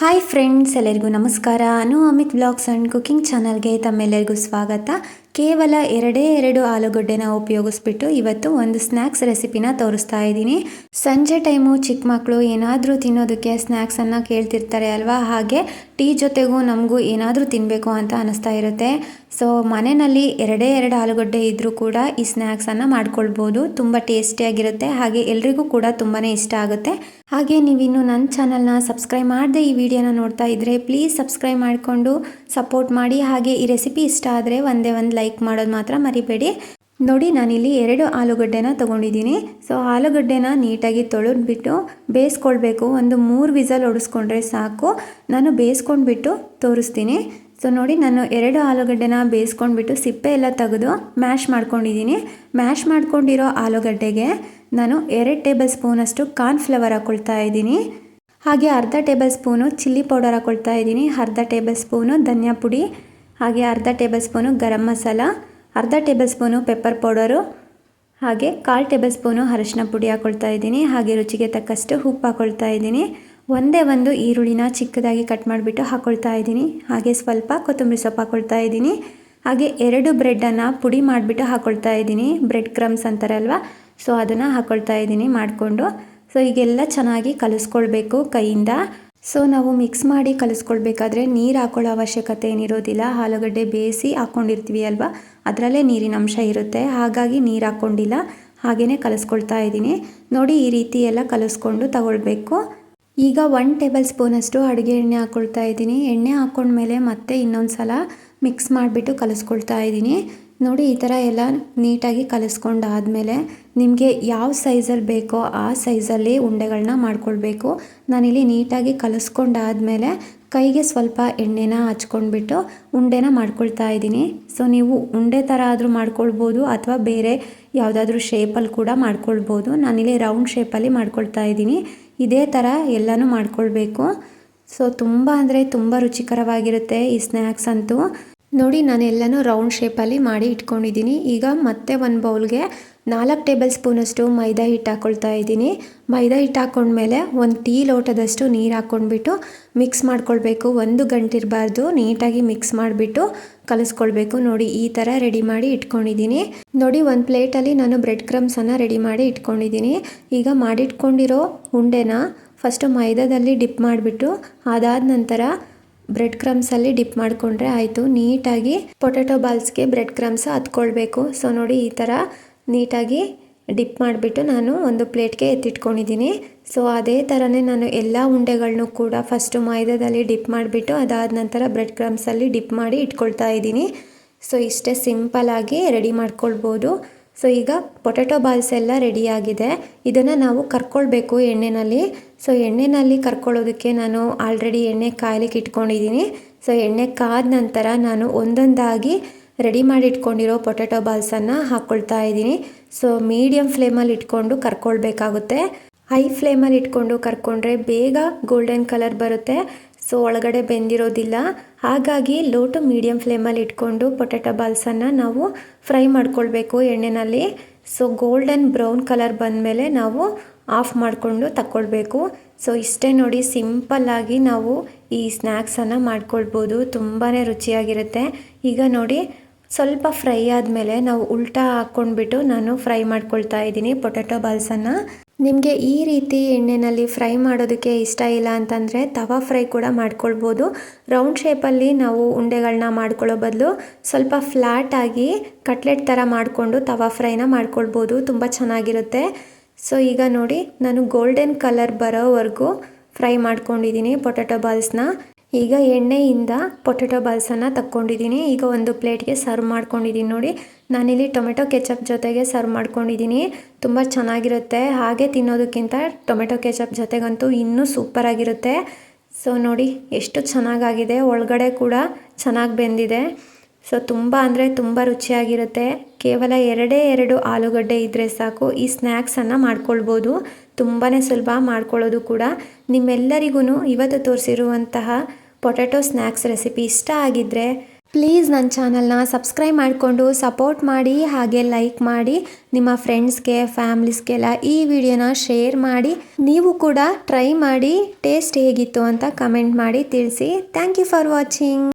Hi friends ಎಲ್ಲರಿಗೂ ನಮಸ್ಕಾರ. Anu Amit blogs and cooking ಚಾನಲ್ಗೆ ತಮ್ಮೆಲ್ಲರಿಗೂ ಸ್ವಾಗತ. ಕೇವಲ ಎರಡೇ ಎರಡು ಆಲೂಗಡ್ಡೆನ ಉಪಯೋಗಿಸ್ಬಿಟ್ಟು ಇವತ್ತು ಒಂದು ಸ್ನ್ಯಾಕ್ಸ್ ರೆಸಿಪಿನ ತೋರಿಸ್ತಾ ಇದ್ದೀನಿ. ಸಂಜೆ ಟೈಮು ಚಿಕ್ಕ ಮಕ್ಕಳು ಏನಾದರೂ ತಿನ್ನೋದಕ್ಕೆ ಸ್ನ್ಯಾಕ್ಸನ್ನು ಕೇಳ್ತಿರ್ತಾರೆ ಅಲ್ವಾ? ಹಾಗೆ ಟೀ ಜೊತೆಗೂ ನಮಗೂ ಏನಾದರೂ ತಿನ್ನಬೇಕು ಅಂತ ಅನಿಸ್ತಾ ಇರುತ್ತೆ. ಸೊ, ಮನೆಯಲ್ಲಿ ಎರಡೇ ಎರಡು ಆಲೂಗಡ್ಡೆ ಇದ್ದರೂ ಕೂಡ ಈ ಸ್ನ್ಯಾಕ್ಸನ್ನು ಮಾಡ್ಕೊಳ್ಬೋದು. ತುಂಬ ಟೇಸ್ಟಿಯಾಗಿರುತ್ತೆ ಹಾಗೆ ಎಲ್ರಿಗೂ ಕೂಡ ತುಂಬಾ ಇಷ್ಟ ಆಗುತ್ತೆ. ಹಾಗೆ ನೀವಿನ್ನು ನನ್ನ ಚಾನಲ್ನ ಸಬ್ಸ್ಕ್ರೈಬ್ ಮಾಡದೆ ಈ ವಿಡಿಯೋನ ನೋಡ್ತಾ ಇದ್ದರೆ ಪ್ಲೀಸ್ ಸಬ್ಸ್ಕ್ರೈಬ್ ಮಾಡಿಕೊಂಡು ಸಪೋರ್ಟ್ ಮಾಡಿ. ಹಾಗೆ ಈ ರೆಸಿಪಿ ಇಷ್ಟ ಆದರೆ ಒಂದೇ ಒಂದು ಲೈಕ್ ಮಾಡೋದು ಮಾತ್ರ ಮರಿಬೇಡಿ. ನೋಡಿ, ನಾನಿಲ್ಲಿ ಎರಡು ಆಲೂಗಡ್ಡೆನ ತೊಗೊಂಡಿದ್ದೀನಿ. ಸೊ, ಆಲೂಗಡ್ಡೆನ ನೀಟಾಗಿ ತೊಳೆದ್ಬಿಟ್ಟು ಬೇಯಿಸ್ಕೊಳ್ಬೇಕು. ಒಂದು ಮೂರು ವಿಸಲ್ ಒಡಿಸ್ಕೊಂಡ್ರೆ ಸಾಕು. ನಾನು ಬೇಯಿಸ್ಕೊಂಡ್ಬಿಟ್ಟು ತೋರಿಸ್ತೀನಿ. ಸೊ, ನೋಡಿ, ನಾನು ಎರಡು ಆಲೂಗಡ್ಡೆನ ಬೇಯಿಸ್ಕೊಂಡ್ಬಿಟ್ಟು ಸಿಪ್ಪೆ ಎಲ್ಲ ತೆಗೆದು ಮ್ಯಾಶ್ ಮಾಡ್ಕೊಂಡಿದ್ದೀನಿ. ಮ್ಯಾಶ್ ಮಾಡ್ಕೊಂಡಿರೋ ಆಲೂಗಡ್ಡೆಗೆ ನಾನು ಎರಡು ಟೇಬಲ್ ಸ್ಪೂನಷ್ಟು ಕಾರ್ನ್ಫ್ಲವರ್ ಹಾಕ್ಕೊಳ್ತಾ ಇದ್ದೀನಿ. ಹಾಗೆ ಅರ್ಧ ಟೇಬಲ್ ಸ್ಪೂನು ಚಿಲ್ಲಿ ಪೌಡರ್ ಹಾಕ್ಕೊಳ್ತಾ ಇದ್ದೀನಿ. ಅರ್ಧ ಟೇಬಲ್ ಸ್ಪೂನು ಧನಿಯಾ ಪುಡಿ. ಹಾಗೆ ಅರ್ಧ ಟೇಬಲ್ ಸ್ಪೂನು ಗರಂ ಮಸಾಲ, ಅರ್ಧ ಟೇಬಲ್ ಸ್ಪೂನು ಪೆಪ್ಪರ್ ಪೌಡರು, ಹಾಗೆ ಕಾಲು ಟೇಬಲ್ ಸ್ಪೂನು ಅರಶಿನ ಪುಡಿ ಹಾಕ್ಕೊಳ್ತಾ ಇದ್ದೀನಿ. ಹಾಗೆ ರುಚಿಗೆ ತಕ್ಕಷ್ಟು ಉಪ್ಪು ಹಾಕ್ಕೊಳ್ತಾ ಇದ್ದೀನಿ. ಒಂದೇ ಒಂದು ಈರುಳ್ಳಿನ ಚಿಕ್ಕದಾಗಿ ಕಟ್ ಮಾಡಿಬಿಟ್ಟು ಹಾಕ್ಕೊಳ್ತಾ ಇದ್ದೀನಿ. ಹಾಗೆ ಸ್ವಲ್ಪ ಕೊತ್ತಂಬರಿ ಸೊಪ್ಪು ಹಾಕ್ಕೊಳ್ತಾ ಇದ್ದೀನಿ. ಹಾಗೆ ಎರಡು ಬ್ರೆಡ್ಡನ್ನು ಪುಡಿ ಮಾಡಿಬಿಟ್ಟು ಹಾಕ್ಕೊಳ್ತಾ ಇದ್ದೀನಿ. ಬ್ರೆಡ್ ಕ್ರಮ್ಸ್ ಅಂತಾರೆ ಅಲ್ವಾ? ಸೊ, ಅದನ್ನು ಹಾಕ್ಕೊಳ್ತಾ ಇದ್ದೀನಿ ಮಾಡಿಕೊಂಡು. ಸೊ, ಈಗೆಲ್ಲ ಚೆನ್ನಾಗಿ ಕಲಿಸ್ಕೊಳ್ಬೇಕು ಕೈಯಿಂದ. ಸೊ ನಾವು ಮಿಕ್ಸ್ ಮಾಡಿ ಕಲಿಸ್ಕೊಳ್ಬೇಕಾದ್ರೆ ನೀರು ಹಾಕೊಳ್ಳೋ ಅವಶ್ಯಕತೆ ಏನಿರೋದಿಲ್ಲ. ಆಲೂಗಡ್ಡೆ ಬೇಯಿಸಿ ಹಾಕ್ಕೊಂಡಿರ್ತೀವಿ ಅಲ್ವಾ? ಅದರಲ್ಲೇ ನೀರಿನ ಅಂಶ ಇರುತ್ತೆ. ಹಾಗಾಗಿ ನೀರು ಹಾಕ್ಕೊಂಡಿಲ್ಲ ಹಾಗೆಯೇ ಕಲಿಸ್ಕೊಳ್ತಾ ಇದ್ದೀನಿ. ನೋಡಿ ಈ ರೀತಿ ಎಲ್ಲ ಕಲಿಸ್ಕೊಂಡು ತಗೊಳ್ಬೇಕು. ಈಗ ಒನ್ ಟೇಬಲ್ ಸ್ಪೂನಷ್ಟು ಅಡುಗೆ ಎಣ್ಣೆ ಹಾಕ್ಕೊಳ್ತಾ ಇದ್ದೀನಿ. ಎಣ್ಣೆ ಹಾಕ್ಕೊಂಡ್ಮೇಲೆ ಮತ್ತೆ ಇನ್ನೊಂದು ಸಲ ಮಿಕ್ಸ್ ಮಾಡಿಬಿಟ್ಟು ಕಲಿಸ್ಕೊಳ್ತಾ ಇದ್ದೀನಿ. ನೋಡಿ, ಈ ಥರ ಎಲ್ಲ ನೀಟಾಗಿ ಕಲಿಸ್ಕೊಂಡಾದಮೇಲೆ ನಿಮಗೆ ಯಾವ ಸೈಜಲ್ಲಿ ಬೇಕೋ ಆ ಸೈಜಲ್ಲಿ ಉಂಡೆಗಳನ್ನ ಮಾಡ್ಕೊಳ್ಬೇಕು. ನಾನಿಲ್ಲಿ ನೀಟಾಗಿ ಕಲಿಸ್ಕೊಂಡಾದಮೇಲೆ ಕೈಗೆ ಸ್ವಲ್ಪ ಎಣ್ಣೆನ ಹಚ್ಕೊಂಡ್ಬಿಟ್ಟು ಉಂಡೆನ ಮಾಡ್ಕೊಳ್ತಾ ಇದ್ದೀನಿ. ಸೊ, ನೀವು ಉಂಡೆ ಥರ ಆದರೂ ಮಾಡ್ಕೊಳ್ಬೋದು ಅಥವಾ ಬೇರೆ ಯಾವುದಾದ್ರೂ ಶೇಪಲ್ಲಿ ಕೂಡ ಮಾಡ್ಕೊಳ್ಬೋದು. ನಾನಿಲ್ಲಿ ರೌಂಡ್ ಶೇಪಲ್ಲಿ ಮಾಡ್ಕೊಳ್ತಾ ಇದ್ದೀನಿ. ಇದೇ ಥರ ಎಲ್ಲನೂ ಮಾಡ್ಕೊಳ್ಬೇಕು. ಸೊ, ತುಂಬ ಅಂದರೆ ತುಂಬ ರುಚಿಕರವಾಗಿರುತ್ತೆ ಈ ಸ್ನ್ಯಾಕ್ಸ್ ಅಂತೂ. ನೋಡಿ ನಾನು ಎಲ್ಲನೂ ರೌಂಡ್ ಶೇಪಲ್ಲಿ ಮಾಡಿ ಇಟ್ಕೊಂಡಿದ್ದೀನಿ. ಈಗ ಮತ್ತೆ ಒಂದು ಬೌಲ್ಗೆ ನಾಲ್ಕು ಟೇಬಲ್ ಸ್ಪೂನಷ್ಟು ಮೈದಾ ಹಿಟ್ಟು ಹಾಕ್ಕೊಳ್ತಾ ಇದ್ದೀನಿ. ಮೈದಾ ಹಿಟ್ಟು ಹಾಕ್ಕೊಂಡ್ಮೇಲೆ ಒಂದು ಟೀ ಲೋಟದಷ್ಟು ನೀರು ಹಾಕ್ಕೊಂಡ್ಬಿಟ್ಟು ಮಿಕ್ಸ್ ಮಾಡ್ಕೊಳ್ಬೇಕು. ಒಂದು ಗಂಟೆ ಇರಬಾರ್ದು ನೀಟಾಗಿ ಮಿಕ್ಸ್ ಮಾಡಿಬಿಟ್ಟು ಕಲಿಸ್ಕೊಳ್ಬೇಕು. ನೋಡಿ, ಈ ಥರ ರೆಡಿ ಮಾಡಿ ಇಟ್ಕೊಂಡಿದ್ದೀನಿ. ನೋಡಿ, ಒಂದು ಪ್ಲೇಟಲ್ಲಿ ನಾನು ಬ್ರೆಡ್ ಕ್ರಮ್ಸನ್ನು ರೆಡಿ ಮಾಡಿ ಇಟ್ಕೊಂಡಿದ್ದೀನಿ. ಈಗ ಮಾಡಿಟ್ಕೊಂಡಿರೋ ಉಂಡೆನ ಫಸ್ಟು ಮೈದಾದಲ್ಲಿ ಡಿಪ್ ಮಾಡಿಬಿಟ್ಟು ಅದಾದ ನಂತರ ಬ್ರೆಡ್ ಕ್ರಮ್ಸಲ್ಲಿ ಡಿಪ್ ಮಾಡಿಕೊಂಡ್ರೆ ಆಯಿತು. ನೀಟಾಗಿ ಪೊಟ್ಯಾಟೊ ಬಾಲ್ಸ್ಗೆ ಬ್ರೆಡ್ ಕ್ರಮ್ಸ್ ಹತ್ಕೊಳ್ಬೇಕು. ಸೊ ನೋಡಿ ಈ ಥರ ನೀಟಾಗಿ ಡಿಪ್ ಮಾಡಿಬಿಟ್ಟು ನಾನು ಒಂದು ಪ್ಲೇಟ್ಗೆ ಎತ್ತಿಟ್ಕೊಂಡಿದ್ದೀನಿ. ಸೊ ಅದೇ ಥರನೇ ನಾನು ಎಲ್ಲ ಉಂಡೆಗಳನ್ನೂ ಕೂಡ ಫಸ್ಟು ಮೈದಾದಲ್ಲಿ ಡಿಪ್ ಮಾಡಿಬಿಟ್ಟು ಅದಾದ ನಂತರ ಬ್ರೆಡ್ ಕ್ರಮ್ಸಲ್ಲಿ ಡಿಪ್ ಮಾಡಿ ಇಟ್ಕೊಳ್ತಾ ಇದ್ದೀನಿ. ಸೊ ಇಷ್ಟೇ ಸಿಂಪಲಾಗಿ ರೆಡಿ ಮಾಡ್ಕೊಳ್ಬೋದು. ಸೊ ಈಗ ಪೊಟ್ಯಾಟೊ ಬಾಲ್ಸ್ ಎಲ್ಲ ರೆಡಿಯಾಗಿದೆ ಇದನ್ನು ನಾವು ಕರ್ಕೊಳ್ಬೇಕು ಎಣ್ಣೆಯಲ್ಲಿ ಸೊ ಎಣ್ಣೆಯಲ್ಲಿ ಕರ್ಕೊಳ್ಳೋದಕ್ಕೆ ನಾನು ಆಲ್ರೆಡಿ ಎಣ್ಣೆ ಕಾಯಲಿಕ್ಕೆ ಇಟ್ಕೊಂಡಿದ್ದೀನಿ. ಸೊ ಎಣ್ಣೆ ಕಾದ ನಂತರ ನಾನು ಒಂದೊಂದಾಗಿ ರೆಡಿ ಮಾಡಿ ಇಟ್ಕೊಂಡಿರೋ ಪೊಟ್ಯಾಟೊ ಬಾಲ್ಸನ್ನು ಹಾಕ್ಕೊಳ್ತಾ ಇದ್ದೀನಿ. ಸೊ ಮೀಡಿಯಮ್ ಫ್ಲೇಮಲ್ಲಿ ಇಟ್ಕೊಂಡು ಕರ್ಕೊಳ್ಬೇಕಾಗುತ್ತೆ. ಹೈ ಫ್ಲೇಮಲ್ಲಿ ಇಟ್ಕೊಂಡು ಕರ್ಕೊಂಡ್ರೆ ಬೇಗ ಗೋಲ್ಡನ್ ಕಲರ್ ಬರುತ್ತೆ. ಸೊ ಒಳಗಡೆ ಬೆಂದಿರೋದಿಲ್ಲ. ಹಾಗಾಗಿ ಲೋ ಟು ಮೀಡಿಯಮ್ ಫ್ಲೇಮಲ್ಲಿ ಇಟ್ಕೊಂಡು ಪೊಟ್ಯಾಟೊ ಬಾಲ್ಸನ್ನು ನಾವು ಫ್ರೈ ಮಾಡ್ಕೊಳ್ಬೇಕು ಎಣ್ಣೆಯಲ್ಲಿ ಸೊ ಗೋಲ್ಡನ್ ಬ್ರೌನ್ ಕಲರ್ ಬಂದಮೇಲೆ ನಾವು ಆಫ್ ಮಾಡಿಕೊಂಡು ತಕ್ಕೊಳ್ಬೇಕು. ಸೊ ಇಷ್ಟೇ ನೋಡಿ ಸಿಂಪಲ್ಲಾಗಿ ನಾವು ಈ ಸ್ನ್ಯಾಕ್ಸನ್ನು ಮಾಡ್ಕೊಳ್ಬೋದು. ತುಂಬಾ ರುಚಿಯಾಗಿರುತ್ತೆ. ಈಗ ನೋಡಿ ಸ್ವಲ್ಪ ಫ್ರೈ ಆದಮೇಲೆ ನಾವು ಉಲ್ಟಾ ಹಾಕ್ಕೊಂಡ್ಬಿಟ್ಟು ನಾನು ಫ್ರೈ ಮಾಡ್ಕೊಳ್ತಾ ಇದ್ದೀನಿ ಪೊಟ್ಯಾಟೊ ಬಾಲ್ಸನ್ನು. ನಿಮಗೆ ಈ ರೀತಿ ಎಣ್ಣೆಯಲ್ಲಿ ಫ್ರೈ ಮಾಡೋದಕ್ಕೆ ಇಷ್ಟ ಇಲ್ಲ ಅಂತಂದರೆ ತವಾ ಫ್ರೈ ಕೂಡ ಮಾಡ್ಕೊಳ್ಬೋದು. ರೌಂಡ್ ಶೇಪಲ್ಲಿ ನಾವು ಉಂಡೆಗಳನ್ನ ಮಾಡ್ಕೊಳ್ಳೋ ಬದಲು ಸ್ವಲ್ಪ ಫ್ಲ್ಯಾಟಾಗಿ ಕಟ್ಲೆಟ್ ಥರ ಮಾಡಿಕೊಂಡು ತವಾ ಫ್ರೈನ ಮಾಡ್ಕೊಳ್ಬೋದು. ತುಂಬ ಚೆನ್ನಾಗಿರುತ್ತೆ. ಸೊ, ಈಗ ನೋಡಿ, ನಾನು ಗೋಲ್ಡನ್ ಕಲರ್ ಬರೋವರೆಗೂ ಫ್ರೈ ಮಾಡ್ಕೊಂಡಿದ್ದೀನಿ ಪೊಟ್ಯಾಟೊ ಬಾಲ್ಸ್ನ. ಈಗ ಎಣ್ಣೆಯಿಂದ ಪೊಟೊಟೊ ಬಾಲ್ಸನ್ನು ತಕ್ಕೊಂಡಿದ್ದೀನಿ. ಈಗ ಒಂದು ಪ್ಲೇಟ್ಗೆ ಸರ್ವ್ ಮಾಡ್ಕೊಂಡಿದ್ದೀನಿ ನೋಡಿ. ನಾನಿಲ್ಲಿ ಟೊಮೆಟೊ ಕೆಚಪ್ ಜೊತೆಗೆ ಸರ್ವ್ ಮಾಡ್ಕೊಂಡಿದ್ದೀನಿ. ತುಂಬ ಚೆನ್ನಾಗಿರುತ್ತೆ. ಹಾಗೆ ತಿನ್ನೋದಕ್ಕಿಂತ ಟೊಮೆಟೊ ಕೆಚಪ್ ಜೊತೆಗಂತೂ ಇನ್ನೂ ಸೂಪರಾಗಿರುತ್ತೆ. ಸೊ ನೋಡಿ, ಎಷ್ಟು ಚೆನ್ನಾಗಾಗಿದೆ. ಒಳಗಡೆ ಕೂಡ ಚೆನ್ನಾಗಿ ಬೆಂದಿದೆ. ಸೊ ತುಂಬ ಅಂದರೆ ತುಂಬ ರುಚಿಯಾಗಿರುತ್ತೆ. ಕೇವಲ ಎರಡೇ ಎರಡು ಆಲೂಗಡ್ಡೆ ಇದ್ದರೆ ಸಾಕು. ಈ ಸ್ನ್ಯಾಕ್ಸನ್ನು ಮಾಡ್ಕೊಳ್ಬೋದು. ತುಂಬಾ ಸುಲಭ ಮಾಡ್ಕೊಳ್ಳೋದು ಕೂಡ. ನಿಮ್ಮೆಲ್ಲರಿಗೂ ಇವತ್ತು ತೋರಿಸಿರುವಂತಹ ಪೊಟ್ಯಾಟೊ ಸ್ನ್ಯಾಕ್ಸ್ ರೆಸಿಪಿ ಇಷ್ಟ ಆಗಿದ್ದರೆ ಪ್ಲೀಸ್ ನನ್ನ ಚಾನಲ್ನ ಸಬ್ಸ್ಕ್ರೈಬ್ ಮಾಡಿಕೊಂಡು ಸಪೋರ್ಟ್ ಮಾಡಿ ಹಾಗೆ ಲೈಕ್ ಮಾಡಿ ನಿಮ್ಮ ಫ್ರೆಂಡ್ಸ್ಗೆ, ಫ್ಯಾಮ್ಲೀಸ್ಗೆಲ್ಲ ಈ ವಿಡಿಯೋನ ಶೇರ್ ಮಾಡಿ. ನೀವು ಕೂಡ ಟ್ರೈ ಮಾಡಿ, ಟೇಸ್ಟ್ ಹೇಗಿತ್ತು ಅಂತ ಕಮೆಂಟ್ ಮಾಡಿ ತಿಳಿಸಿ. Thank you for watching.